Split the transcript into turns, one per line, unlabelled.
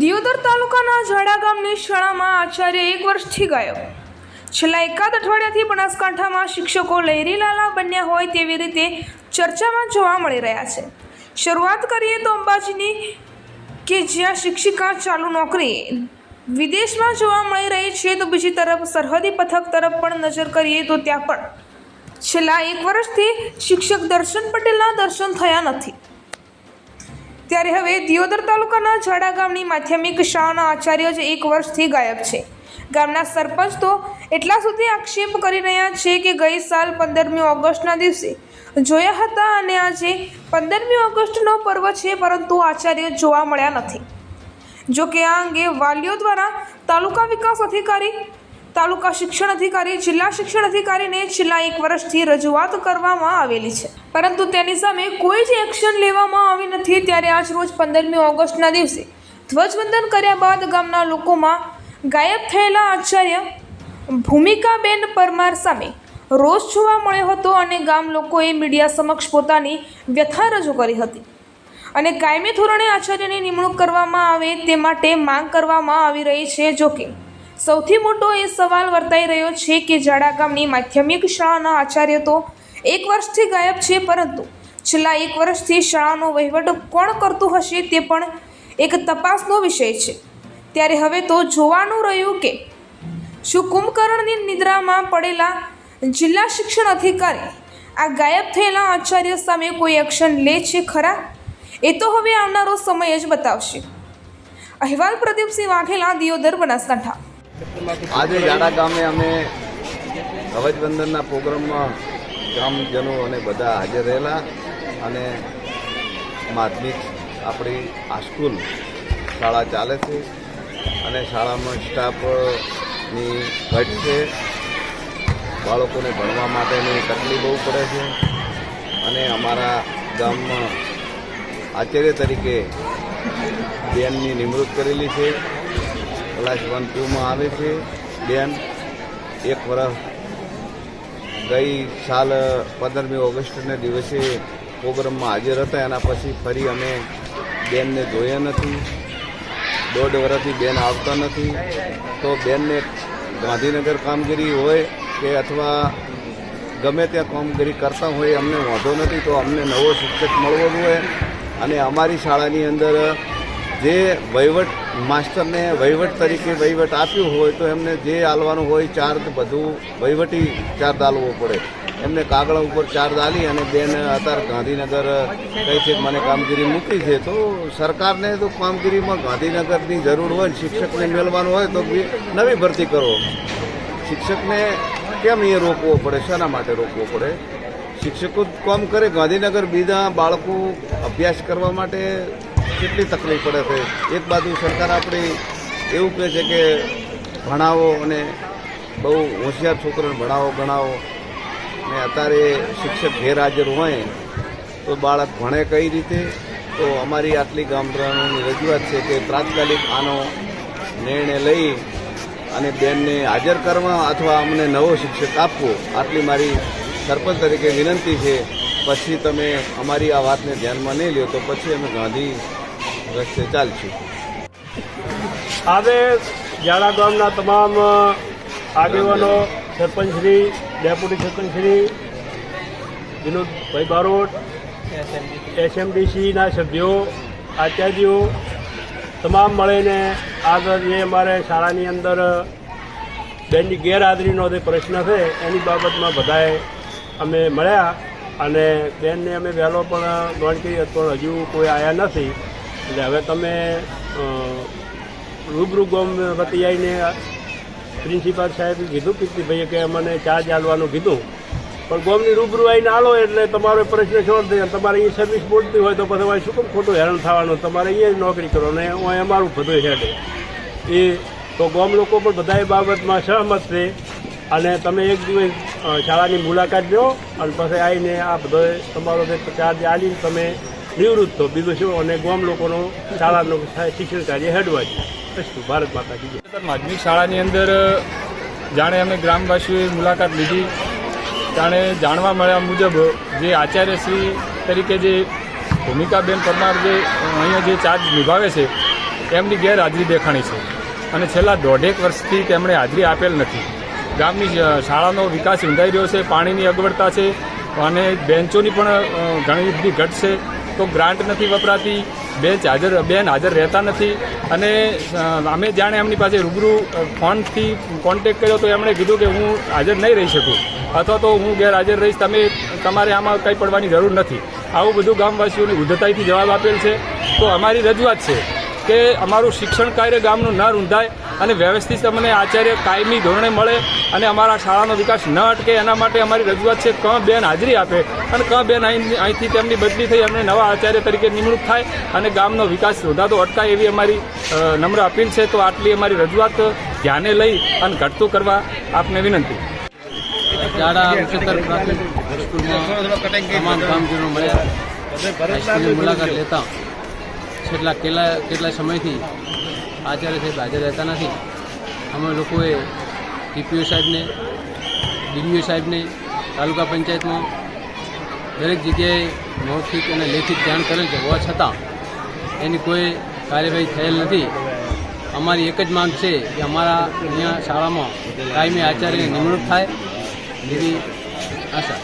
દિયોદર તાલુકાના ઝાડા ગામની શાળામાં આચાર્ય એક વર્ષથી ગાયબ. છેલ્લા એકાદ અઠવાડિયાથી બનાસકાંઠામાં શિક્ષકો લહેરીલાલા બન્યા હોય તેવી રીતે ચર્ચામાં જોવા મળી રહ્યા છે. શરૂઆત કરીએ તો અંબાજીની કે જ્યાં શિક્ષિકા ચાલુ નોકરી વિદેશમાં જોવા મળી રહી છે તો બીજી તરફ સરહદી પથક તરફ પણ નજર કરીએ તો ત્યાં પણ. છેલ્લા એક વર્ષથી શિક્ષક દર્શન પટેલના દર્શન થયા નથી. ત્યારે હવે દિયોદર તાલુકાના ઝાડા ગામની માધ્યમિક શાળાના આચાર્ય જ એક વર્ષથી ગાયબ છે. ગામના સરપંચ તો એટલા સુધી આક્ષેપ કરી રહ્યા છે કે ગઈ સાલ પંદરમી ઓગસ્ટના દિવસે જોયા હતા અને આજે પંદરમી ઓગસ્ટનો પર્વ છે પરંતુ આચાર્ય જોવા મળ્યા નથી. જો કે આ અંગે વાલીઓ દ્વારા તાલુકા વિકાસ અધિકારી તાલુકા શિક્ષણ અધિકારી, જિલ્લા શિક્ષણ અધિકારીને છેલ્લા એક વર્ષથી રજૂઆત કરવામાં આવેલી છે. પરંતુ તેની સામે કોઈ જ એક્શન લેવામાં આવી નથી ત્યારે આજ રોજ પંદરમી ઓગસ્ટના દિવસે ધ્વજવંદન કર્યા બાદ ગામના લોકોમાં ગાયબ થયેલા આચાર્ય ભૂમિકાબેન પરમાર સામે રોષ જોવા મળ્યો હતો અને ગામ લોકોએ મીડિયા સમક્ષ પોતાની વ્યથા રજૂ કરી હતી. અને કાયમી ધોરણે આચાર્યની નિમણૂક કરવામાં આવે તે માટે માંગ કરવામાં આવી રહી છે જોકે સૌથી મોટો એ સવાલ વર્તાઈ રહ્યો છે કે ઝાડા ગામની માધ્યમિક શાળાના આચાર્ય તો એક વર્ષથી ગાયબ છે, પરંતુ છેલ્લા એક વર્ષથી શાળાનો વહીવટ કોણ કરતું હશે તે પણ એક તપાસનો વિષય છે. ત્યારે હવે તો જોવાનું રહ્યું કે શું કુંભકર્ણની નિદ્રામાં પડેલા જિલ્લા શિક્ષણ અધિકારી આ ગાયબ થયેલા આચાર્ય સામે કોઈ એક્શન લે છે ખરા? એ તો હવે આવનારો સમય જ બતાવશે. અહેવાલ પ્રદીપસિંહ વાઘેલા, દિયોદર બનાસકાંઠા.
આજે ઝાડા ગામે અમે ધ્વજવંદનના પ્રોગ્રામમાં ગ્રામજનો અને બધા હાજર રહેલા અને માધ્યમિક આપણી હાઈસ્કૂલ સ્કૂલ શાળા ચાલે છે અને શાળામાં સ્ટાફની ઘટ છે. બાળકોને ભણવા માટેની તકલીફ બહુ પડે છે અને અમારા ગામમાં આચાર્ય તરીકે બેનની નિમણૂક કરેલી છે. ક્લાસ વન ટુમાં આવે છે. બેન, એક વર્ષ ગઈ સાલ પંદરમી ઓગસ્ટના દિવસે પ્રોગ્રામમાં હાજર હતા. એના પછી ફરી અમે બેનને જોયા નથી. દોઢ વર્ષથી બેન આવતા નથી. તો બેનને ગાંધીનગર કામગીરી હોય કે અથવા ગમે ત્યાં કામગીરી કરતા હોય, અમને વાંધો નથી. તો અમને નવો શિક્ષક મળવો જોઈએ. અને અમારી શાળાની અંદર જે વહીવટ માસ્ટરને વહીવટ તરીકે વહીવટ આપ્યું હોય તો એમને જે આલવાનું હોય ચાર્જ બધું વહીવટી ચાર્જ આલવો પડે. એમને કાગળ ઉપર ચાર્જ આલી અને બેન અત્યારે ગાંધીનગર કહે છે મને કામગીરી મૂકી છે. તો સરકારને તો કામગીરીમાં ગાંધીનગરની જરૂર હોય શિક્ષકને મેળવાનું હોય તો નવી ભરતી કરો. શિક્ષકને કેમ એ રોકવો પડે? શાના માટે રોકવો પડે? શિક્ષકો કામ કરે, ગાંધીનગર બીજા બાળકો અભ્યાસ કરવા માટે કેટલી તકલીફ પડે છે? એક બાજુ સરકાર આપણી એવું કહે છે કે ભણાવો અને બહુ હોશિયાર છોકરાને ભણાવો ભણાવો ને અત્યારે શિક્ષક ગેરહાજર હોય તો બાળક ભણે કઈ રીતે? તો અમારી આટલી ગામડાઓની રજૂઆત છે કે તાત્કાલિક આનો નિર્ણય લઈ અને બેનને હાજર કરવા અથવા અમને નવો શિક્ષક આપવો. આટલી મારી સરપંચ તરીકે વિનંતી છે. પછી તમે અમારી આ વાતને ધ્યાનમાં નહીં લ્યો તો પછી અમે ગાંધી રસ્તે ચાલશું.
આજે જાડા ગામના તમામ આગેવાનો, સરપંચશ્રી, ડેપ્યુટી સરપંચશ્રી વિનોદભાઈ બારોટ, એસએમડીસીના સભ્યો, આચાર્યો, તમામ મળીને આગળ જે અમારે શાળાની અંદર બેનની ગેરહાજરીનો જે પ્રશ્ન છે, એની બાબતમાં બધાએ અમે મળ્યા અને બેનને અમે વહેલો પણ નોંધ કરી પણ હજુ કોઈ આવ્યા નથી. એટલે હવે તમે રૂબરૂ ગોમ વતી આવીને પ્રિન્સિપાલ સાહેબે કીધું, કીર્તિભાઈએ કે મને ચાર્જ આલવાનું કીધું. પણ ગોમની રૂબરૂ આવીને આલો એટલે તમારો પ્રશ્ન સોલ્વ થઈ જાય તમારે અહીં સર્વિસ બોલતી હોય તો પછી અમારે શું કેમ ખોટું હેરાન થવાનું? તમારે અહીંયા જ નોકરી કરો ને હું અમારું બધું હેડે. એ તો ગોમ લોકો પણ બધા બાબતમાં સહમત છે. અને તમે એક દિવસ શાળાની મુલાકાત લો, અને પછી આવીને આ બધો તમારો જે ચાર્જ આલીને તમે નિવૃત્ત થો. બીજું શું? અને ગામ લોકોનું શાળાનો શિક્ષણ કાર્ય હેડવા છે. અસ્તુ ભારત માતા કી
માધ્યમિક શાળાની અંદર જાણે અમે ગ્રામવાસીઓએ મુલાકાત લીધી. જાણે જાણવા મળ્યા મુજબ, જે આચાર્યશ્રી તરીકે જે ભૂમિકાબેન પરમાર જે અહીંયા જે ચાર્જ નિભાવે છે, એમની ગેરહાજરી દેખાણી છે. અને છેલ્લા દોઢેક વર્ષથી તેમણે હાજરી આપેલ નથી. ગામની શાળાનો વિકાસ ઊંધાઈ રહ્યો છે, પાણીની અગવડતા છે અને બેન્ચોની પણ ઘણી બધી ઘટ છે. તો ગ્રાન્ટ નથી વપરાતી બેન્ચ હાજર, બેન હાજર રહેતા નથી અને અમે જાણે એમની પાસે રૂબરૂ ફોનથી કોન્ટેક કર્યો તો એમણે કીધું કે હું હાજર નહીં રહી શકું અથવા તો હું ગેરહાજર રહીશ, તમે, તમારે આમાં કંઈ પડવાની જરૂર નથી. આવું બધું ગામવાસીઓની ઉદ્ધતાઈથી જવાબ આપેલ છે. તો અમારી રજૂઆત છે કે અમારું શિક્ષણ કાર્ય ગામનું ન રૂંધાય અને વ્યવસ્થિત અમને આચાર્ય કાયમી ધોરણે મળે અને અમારા શાળાનો વિકાસ ન અટકે એના માટે અમારી રજૂઆત છે ક બેન હાજરી આપે. અને ક બેન અહીં અહીંથી તેમની બદલી થઈ અમને નવા આચાર્ય તરીકે નિમણૂક થાય અને ગામનો વિકાસ રોધાતો અટકાય એવી અમારી નમ્ર અપીલ છે. તો આટલી અમારી રજૂઆત ધ્યાને લઈ અને ઘટતું કરવા આપને વિનંતી.
જાડા ઉચ્ચતર પ્રાથમિક સ્કૂલમાં તમામ કામગીરીઓ મળ્યા મુલાકાત લેતા છેલ્લા કેટલા કેટલા સમયથી આચાર્ય સાહેબ હાજર રહેતા નથી, અમે લોકોએ ટીપીઓ સાહેબને, ડીડીઓ સાહેબને, તાલુકા પંચાયતમાં દરેક જગ્યાએ મૌખિક અને લેખિત જાણ કરેલ છે. હોવા છતાં એની કોઈ કાર્યવાહી થયેલ નથી. અમારી એક જ માંગ છે કે અમારા અહીંયા શાળામાં કાયમી આચાર્યની નિમણૂક થાય. એવી આશા.